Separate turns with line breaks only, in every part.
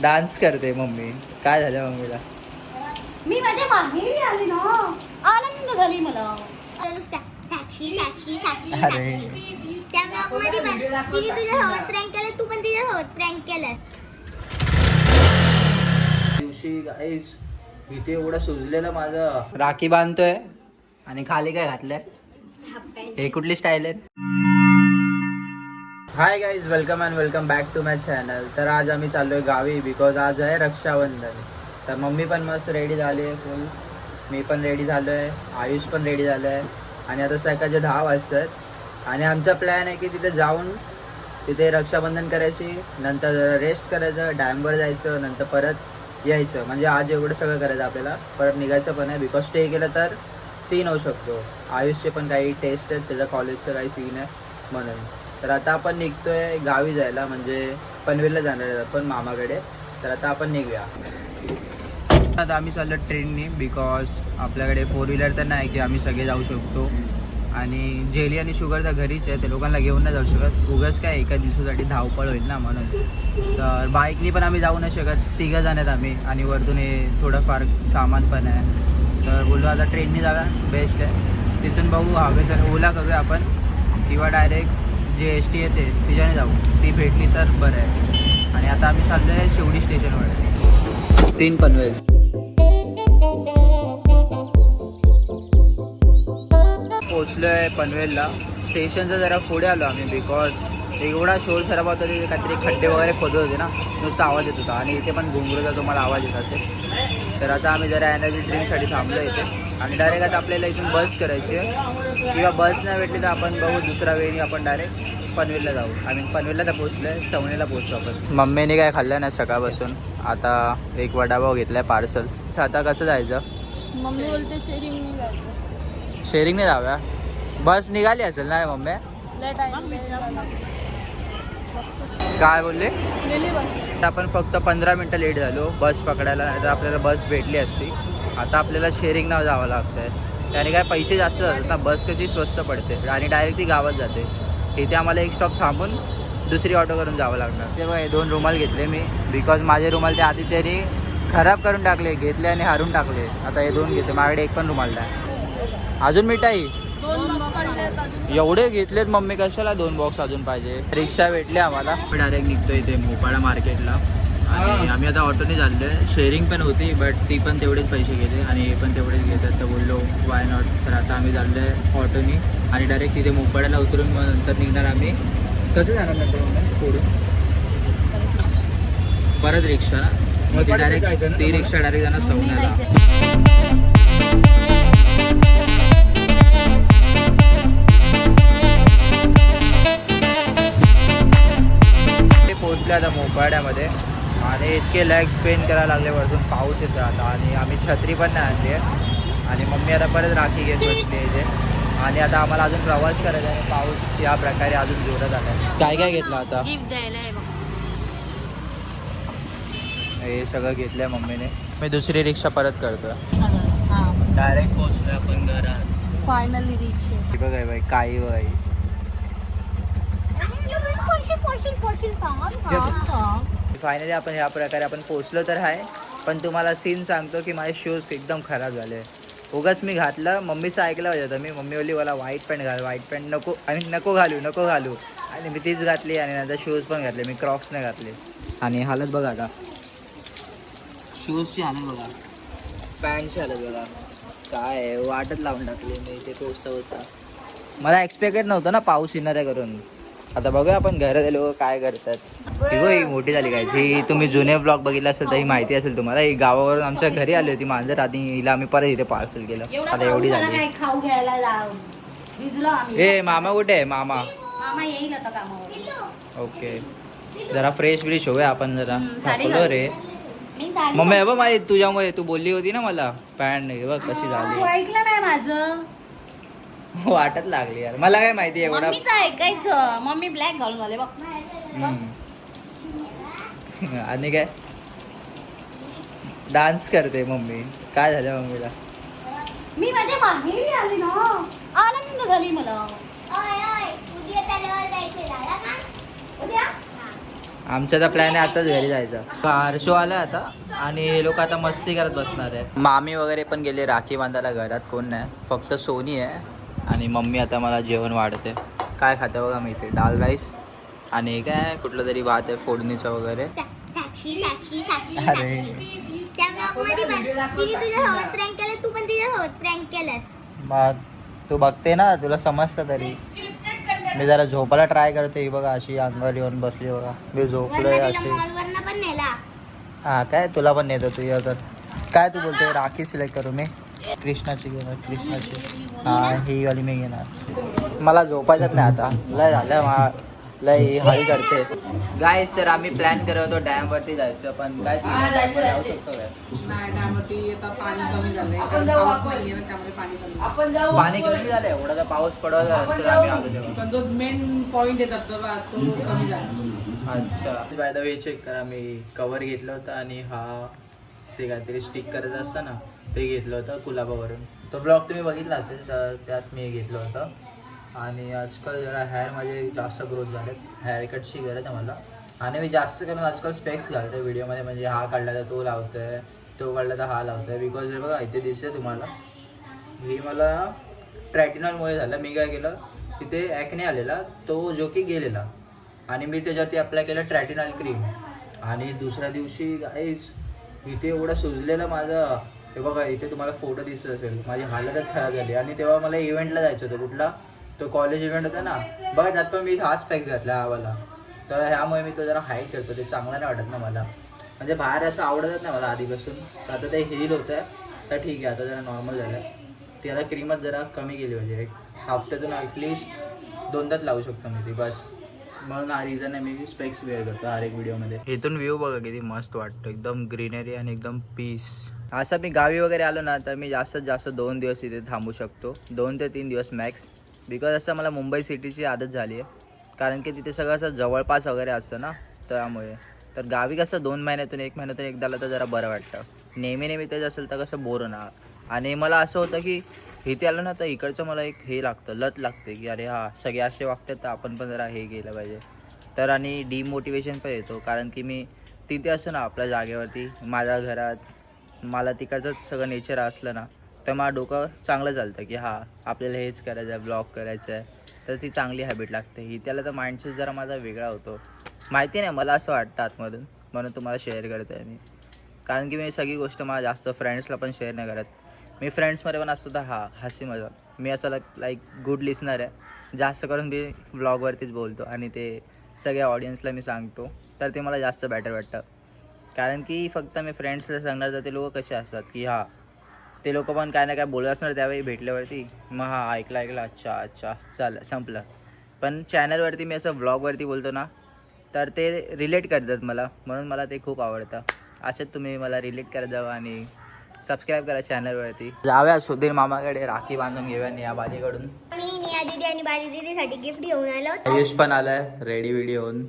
Dance करते mummy. काय झालं मम्मीला?
मी माझ्या माहेरी आली ना. आनंद झाली मला.
नुसत्या साक्षी साक्षी साक्षी
अरे.
साक्षी. त्या ब्लॉगमध्ये पण तिने तुझ्यासोबत प्रँक केलं तू पण तिच्यासोबत प्रँक केलं
दिवशी गाईस इथे एवढं सुजलेलं माझं. राखी बांधतोय. आणि खाली काय घातलंय? हे कुठली स्टाईल आहे hi guys welcome and welcome back to my channel तर आज आम्ही चाललो आहे गावी बिकॉज आज आहे रक्षाबंधन. तर मम्मी पण मस्त रेडी झाली आहे फुल मी पण रेडी झालो आहे आयुष पण रेडी झालं आहे आणि आता सकाळचे दहा वाजतात. आणि आमचा प्लॅन आहे की तिथे जाऊन तिथे रक्षाबंधन करायची नंतर जरा रेस्ट करायचं डॅमवर जायचं नंतर परत यायचं. म्हणजे आज एवढं सगळं करायचं आपल्याला. परत निघायचं पण आहे बिकॉज स्टे केलं तर सीन होऊ शकतो. आयुषचे पण काही टेस्ट आहेत त्याच्या कॉलेजचं काही सीन आहे म्हणून. तर आता आपण निघतोय गावी जायला म्हणजे पनवेलला जाणार आहे आपण मामाकडे. तर आता आपण निघूया. आता आम्ही चाललो ट्रेननी बिकॉज आपल्याकडे फोर व्हीलर तर नाही की आम्ही सगळे जाऊ शकतो. आणि जेली आणि शुगर तर घरीच आहे ते लोकांना घेऊन नाही जाऊ शकत. उगाच काय एका दिवसासाठी धावपळ होईल ना म्हणून. तर बाईकनी पण आम्ही जाऊ नाही शकत. तिघं जण आहेत आम्ही आणि वरतून हे थोडंफार सामान पण आहे. तर बोललो आता ट्रेननी जाऊया बेस्ट आहे. तिथून बघू हवे तर ओला करूया आपण. किंवा डायरेक्ट जी एस टी येते तिच्याने जाऊ. ती भेटली तर बरं आहे. आणि आता आम्ही चाललो आहे शिवडी स्टेशनवर तीन पनवेल. पोचलो आहे पनवेलला. स्टेशनचं जरा पुढे आलो आम्ही बिकॉज एवढा शोर सराब होता तिथे काहीतरी खड्डे वगैरे खोदत होते ना. नुसता आवाज येत होता. आणि इथे पण घुंगरूचा तुम्हाला आवाज येत असेल. तर आता आम्ही जरा एनर्जी ड्रिंकसाठी थांबलो इथे. आणि डायरेक्ट आता आपल्याला इथून बस करायची आहे. किंवा बस नाही भेटली तर आपण बघू दुसऱ्या वेळी आपण डायरेक्ट पनवेलला जाऊ. आणि पनवेलला तर पोचलो आहे सवणीला पोचतो आपण. मम्मीने काय खाल्लं नाही सकाळपासून? आता एक वडापाव घेतलाय पार्सल आता कसं जायचं?
मम्मी बोलते शेरिंग मी जायचं.
शेअरिंगने जाऊया? बस निघाली असेल ना मम्मी? काय बोलले?
गेली बस
आपण फक्त पंधरा मिनटं लेट झालो बस पकडायला. नाही तर आपल्याला बस भेटली असती. आता आपल्याला शेअरिंग नाव जावं लागतंय. त्याने काय पैसे जास्त जातात ना बस कशी स्वस्त पडते आणि डायरेक्ट ती गावात जाते. इथे आम्हाला एक स्टॉप थांबून दुसरी ऑटो करून जावं लागणार. ते बघा हे दोन रुमाल घेतले मी. बिकॉज माझे रुमाल ते आधी त्यांनी खराब करून टाकले घेतले आणि हारून टाकले. आता हे दोन घेते माझ्याकडे एक पण रुमाल नाही. अजून मिठाई? एवढे घेतलेत मम्मी कशाला दोन बॉक्स अजून पाहिजे? रिक्षा भेटली आम्हाला. डायरेक्ट निघतो इथे मोपाडा मार्केटला. आणि आम्ही आता ऑटोने चाललोय. शेअरिंग पण होती बट ती पण तेवढेच पैसे घेते आणि हे पण तेवढेच घेतात. तर बोललो वाय नॉट तर आता आम्ही चाललोय ऑटोनी आणि डायरेक्ट तिथे मोपाड्याला उतरून मग नंतर निघणार आम्ही. कसं जाणार नंतर मग? पुढे? परत रिक्षा ना? मग ती डायरेक्ट ती रिक्षा डायरेक्ट जाणार सवण्याला ते पोहोचले आता मोपाड्यामध्ये आणि इतके लॅग स्पेन करायला लागले वरतून पाऊस येतो आता. आणि आम्ही छत्री पण नाही आणली आहे. आणि मम्मी आता परत राखी घेत बसली आहे इथे. आणि आता आम्हाला अजून प्रवास करायचा आहे. पाऊस या प्रकारे अजून जोरात आला आहे. काय काय घेतलं आता?
गिफ्ट द्यायला आहे बघ.
हे सगळं घेतलंय मम्मीने. मी दुसरी रिक्षा परत करतो.
हा.
डायरेक्ट पोहोचलोय आपण घरात.
फायनली रिच आहे
हे बघ हे बाई काही बाई फायनली आपण ह्या प्रकारे आपण पोचलो तर आहे. पण तुम्हाला सीन सांगतो की माझे शूज एकदम खराब झाले. उगाच मी घातलं मम्मीचं ऐकलं पाहिजे होतं. मी मम्मी बोलली मला व्हाईट पॅन्ट घाल व्हाईट पॅन्ट नको आणि नको घालू नको घालू. आणि मी तीच घातली आणि नंतर शूज पण घातले. मी क्रॉक्स नाही घातले. आणि हालत बघा आता. शूजची हालत बघा. पॅन्टची हालत बघा. काय वाटत लावून टाकली मी. ते पोचता पोचता. मला एक्सपेक्टेड नव्हतं ना पाऊस येणार आहे करून. आता बघूया आपण घरात लोक काय करतात. ही ही मोठी झाली काय? ही तुम्ही जुने ब्लॉग बघितला असेल तर ही माहिती असेल तुम्हाला. ही गावावरून आमच्या घरी आली होती मांजर. आधी हिला आम्ही परत इथे पार्सल केलं. आता एवढी झाली. ए मामा कुठे आहे? मामा. ओके. जरा फ्रेश फ्रेश होऊया आपण जरा. थकलो रे मम्मी हे बघ माझी तुझ्यामुळे तू बोलली होती ना मला. पॅन्ट हे बघ कशी झाली.
ऐकलं नाही माझं.
वाटत लागली यार. मला काय माहिती एवढा?
मम्मीचं ऐकायचं. मम्मी ब्लॅक घालून आले बघ.
हम्म. आणि काय? डान्स करते मम्मी. काय झालं मम्मीला?
मी माझ्या माहेरी आली ना. आनंद झाली मला.
ओय ओय. उद्या तलावर जायचं झालं का
उद्या?
आमचा तर प्लॅन आहे आताच घरी जायचा. हर्षो आलाय आता आणि हे लोक आता मस्ती करत बसणार आहे मामी वगैरे पण गेले राखी बांधायला घरात. कोण नाही. फक्त सोनी आहे. आणि मम्मी आता मला जेवण वाढते काय खाते बघा मी इथे? डाल राईस आणि काय कुठलं तरी भात आहे फोडणीचं वगैरे. अरे. मग तू बघते ना तुला समजतं तरी. मी जरा झोपायला ट्राय करते ही बघा अशी अंगावर येऊन बसली बघा. मी झोपलोय अशी. हा काय तुला पण नेतो तू तर काय तू बोलते राखी सिलेक्ट करू मी? कृष्णाची घेणार कृष्णाची. हा ही वाली मी घेणार. मला झोपायचंच नाही आता. लय झालं मा लय हळी करते. गाईस तर आम्ही प्लॅन करत होतो डॅम वरती जायचं पण काय
पाणी कमी
झालं एवढा तर पाऊस पडत आम्ही
मेन पॉइंट आहे धबधबा तो कमी झाला.
अच्छा. बाय द वे चेक करा मी कवर घेतलं होतं आणि हा ते काहीतरी स्टिक करायचं असतं ना. ते घेतलं होतं कुलाबावरून. तो ब्लॉग तुम्ही बघितला असेल तर त्यात मी घेतलं होतं. आणि आजकाल जरा हेअर माझे जास्त ग्रोथ झालेत. हेअर कटची गरज आहे मला. आणि मी जास्त करून आजकाल स्पेक्स घालतो व्हिडिओमध्ये म्हणजे हा काढला तर तो लावतो आहे तो काढला तर हा लावतो आहे बिकॉज हे बघा इथे दिसते तुम्हाला. हे मला ट्रॅटिनॉलमुळे झालं. मी काय केलं तिथे ॲकने आलेला तो जो की गेलेला. आणि मी त्याच्यावरती अप्लाय केलं ट्रॅटिनॉल क्रीम आणि दुसऱ्या दिवशी गाईज इथे एवढं सुजलेलं माझं हे बघा इथे तुम्हाला फोटो दिसत असेल. माझी हालतच खराब झाली. आणि तेव्हा मला इव्हेंटला जायचं होतं. कुठला? तो कॉलेज इव्हेंट होता ना. बघा त्यात पण मी हाच पॅक घातला आवाला तर ह्यामुळे मी तो जरा हाईट करतो. ते चांगलं नाही वाटत ना मला. म्हणजे बाहेर असं आवडतच नाही मला आधीपासून. तर आता ते हिल होतं आहे तर ठीक आहे आता जरा नॉर्मल झालं ती आता क्रीमच जरा कमी केली म्हणजे एक हफ्त्यातून ॲटलिस्ट दोनदाच लावू शकतो मी ती. बस. म्हणून हा रिझन आहे. मी स्पेक्स वेअर करतो हर एक व्हिडिओमध्ये इथून व्ह्यू बघा किती मस्त वाटतं. एकदम ग्रीनरी आणि एकदम पीस असं मी गावी वगैरे आलो ना तर मी जास्तीत जास्त दोन दिवस इथे थांबू शकतो. दोन ते तीन दिवस मॅक्स बिकॉज असं मला मुंबई सिटीची आदत झाली आहे. कारण की तिथे सगळं असं जवळपास वगैरे असतं ना त्यामुळे. तर गावी कसं दोन महिन्यातून एक महिन्यातून एकदा आलं तर जरा बरं वाटतं. नेहमी नेहमी तेच असेल तर कसं बोर होणार. आणि मला असं होतं की इथे आलं ना तर इकडचं मला एक हे लागतं लत लागते की अरे हा सगळे असे वागतात तर आपण पण जरा हे केलं पाहिजे. तर आणि डिमोटिवेशन पण येतो कारण की मी तिथे असतो ना आपल्या जागेवरती माझ्या घरात मला तिकडचं सगळं नेचर असलं ना तर मला डोकं चांगलं चालतं की हा आपल्याला हेच करायचं आहे ब्लॉग करायचं आहे तर ती चांगली हॅबिट लागते. ही त्याला तर माइंडसेट जरा माझा वेगळा होतो. माहिती नाही मला असं वाटतं आतमधून म्हणून तुम्हाला शेअर करत आहे मी. कारण की मी सगळी गोष्ट मला जास्त फ्रेंड्सला पण शेअर नाही करत. मी फ्रेंड्समध्ये पण असतो तर हा हसी मजा मी असं लाईक गुड लिसनर आहे. जास्त करून मी ब्लॉगवरतीच बोलतो आणि ते सगळ्या ऑडियन्सला मी सांगतो. तर ते मला जास्त बॅटर वाटतं. कारण की फक्त मी फ्रेंड्सला सांगणार तर ते लोक कसे असतात? की हा ते लोक पण काय ना काय बोलत असणार त्यावेळी भेटल्यावरती. मग हा ऐकलं ऐकलं अच्छा अच्छा चालेल संपलं. पण चॅनलवरती मी असं ब्लॉगवरती बोलतो ना तर ते रिलेट करतात मला. म्हणून मला ते खूप आवडतं. असंच तुम्ही मला रिलेट करत जावं आणि सबस्क्राईब करा चॅनलवरती जाऊया सुधीर मामाकडे राखी बांधून घेऊया या बाजीकडून
मी निया दीदी आणि बाली दीदीसाठी गिफ्ट घेऊन आलो
आयुष पण आलाय रेडी व्हिडिओ होऊन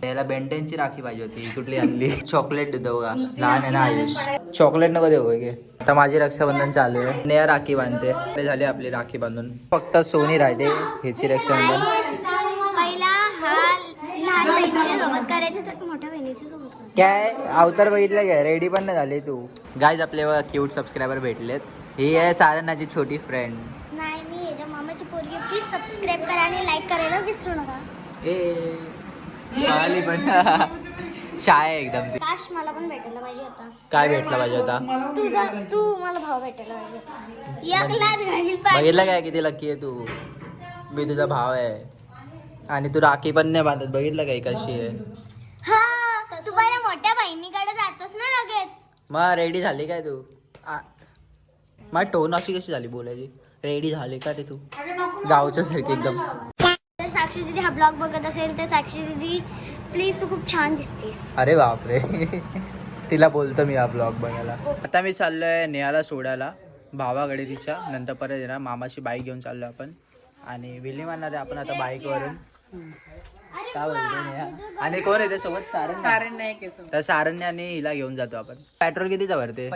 त्याला बेंटेनची राखी पाहिजे होती ही कुठली आणली चॉकलेट देतो का लहान आहे ना आयुष चॉकलेट नको देऊ की आता माझी रक्षाबंधन चालू आहे नेहा राखी बांधते ते झाली आपली राखी बांधून फक्त सोनी राहते हिची रक्षाबंधन
पहिला हा लहान बहिणीच्या सोबत करायचं तर मोठ्या बहिणीच्या सोबत करायचं.
काय? अवतार बघितलं काय? रेडी पण नाही झाली तू. गाईज आपले क्यूट सबस्क्रायबर भेटलेत. ही आहे सारनाची छोटी फ्रेंड
नाही मी मामाची पोरगी. प्लीज सबस्क्राईब करा आणि लाईक करायला विसरू नका.
ए आली पण. आहे एकदम ती.
काश मला पण भेटायला पाहिजे होता.
काय भेटलं पाहिजे होता?
तुझा तू मला भाव भेटायला पाहिजे घालील
बघितलं काय? किती लकी आहे तू. मी तुझा भाव आहे. आणि तू राखी पण नाही बांधत. बघितलं काय? कशी आहे?
बहिणीकडे जातोस ना लगेच.
मग रेडी झाली काय तू? माझी टोन अशी कशी झाली बोलायची? रेडी झाली का रे तू? गावच्या सारखी एकदम.
साक्षी दीदी हा ब्लॉग बघत असेल तर साक्षी दीदी प्लीज तू खूप छान दिसतेस.
अरे बापरे. तिला बोलतो मी हा ब्लॉग बघायला. आता मी चाललोय नेहाला सोडायला. भावाकडे तिच्या. नंतर परत येणार. मामाची बाईक घेऊन चाललो आपण. आणि विली मारणार आहे आपण आता बाईकवरून काय बोलतो आणि कोण येते सोबत सारंग
सारण नाही केस
तर सारण्य आणि हिला घेऊन जातो आपण. पेट्रोल कितीचा भरते?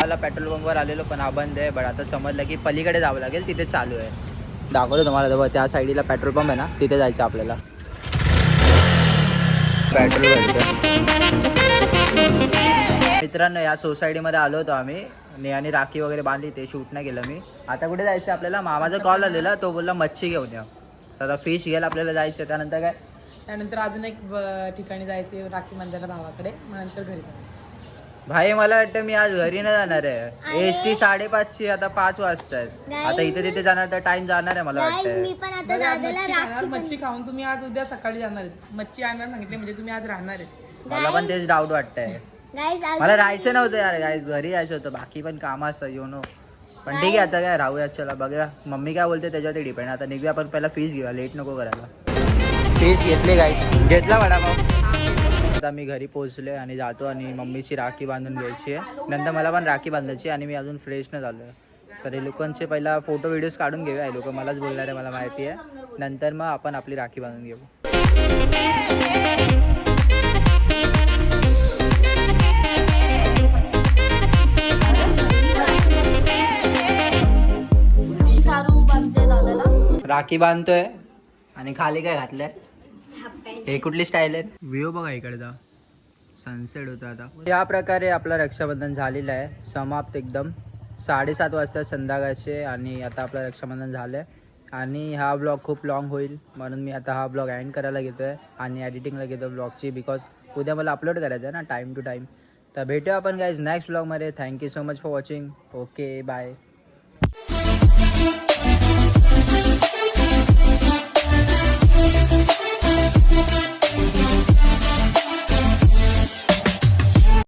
मला पेट्रोल पंपवर आलेलो पण हा बंद आहे. बट आता समजलं की पलीकडे जावं लागेल तिथे चालू आहे. दाखवतो तुम्हाला तेव्हा त्या साईडला पेट्रोल पंप आहे ना तिथे जायचं आपल्याला. पेट्रोल मित्रांनो या सोसायटीमध्ये आलो होतो आम्ही. नेहाने राखी वगैरे बांधली ते शूट नाही केलं मी. आता कुठे जायचं आपल्याला? मामाचा कॉल आलेला तो बोलला मच्छी घेऊन या. तर आता फिश घ्यायला आपल्याला जायचं त्यानंतर काय?
त्यानंतर अजून एक ठिकाणी जायचे राखी बांधायला भावाकडे. मग नंतर घरी जायचं
भाई मला वाटतं मी आज घरी नाही जाणार आहे. एस टी साडेपाचशे आता पाच वाजता आहेत आता इथे तिथे जाणार तर टाइम जाणार आहे मला
दादाला
मच्छी खाणार
राखी
मच्छी खाऊन तुम्ही आज उद्या सकाळी जाणार. मच्छी आणणार सांगितले म्हणजे तुम्ही आज राहणार आहे
मला पण तेच डाऊट वाटतंय. मला राहायचं नव्हतं यार गाईज घरी यायचं होतं. बाकी पण कामं असतं यू नो पण ठीक आहे आता काय राहूया चला बघूया. मम्मी काय बोलते त्याच्यावरती डिपेंड आता निघूया आपण पहिला फीस घेऊया. लेट नको करायला. फीस घेतली गाईज घेतला वडापाव. आता मी घरी पोहोचले आणि जातो आणि मम्मीची राखी बांधून घ्यायची आहे. नंतर मला पण राखी बांधायची आणि मी अजून फ्रेश नाही झालो आहे तर हे लोकांचे पहिला फोटो व्हिडिओज काढून घेऊया. हे लोक मलाच बोलणार आहे मला माहिती आहे. नंतर मग आपण आपली राखी बांधून घेऊ. राखी बांधतोय. आणि खाली काय घातलंय? हे कुठली स्टाईल आहे व्ह्यू बघा इकडचा. सनसेट होतो आता. या प्रकारे आपलं रक्षाबंधन झालेलं आहे. समाप्त एकदम. साडेसात वाजता संध्याकाळचे आणि आता आपलं रक्षाबंधन झालं आहे आणि हा ब्लॉग खूप लॉंग होईल. म्हणून मी आता हा ब्लॉग एंड करायला घेतो आहे आणि एडिटिंगला घेतो ब्लॉगची बिकॉज उद्या मला अपलोड करायचं आहे ना टाईम टू टाईम तर भेटूया आपण गाईज नेक्स्ट ब्लॉगमध्ये thank you so much for watching okay bye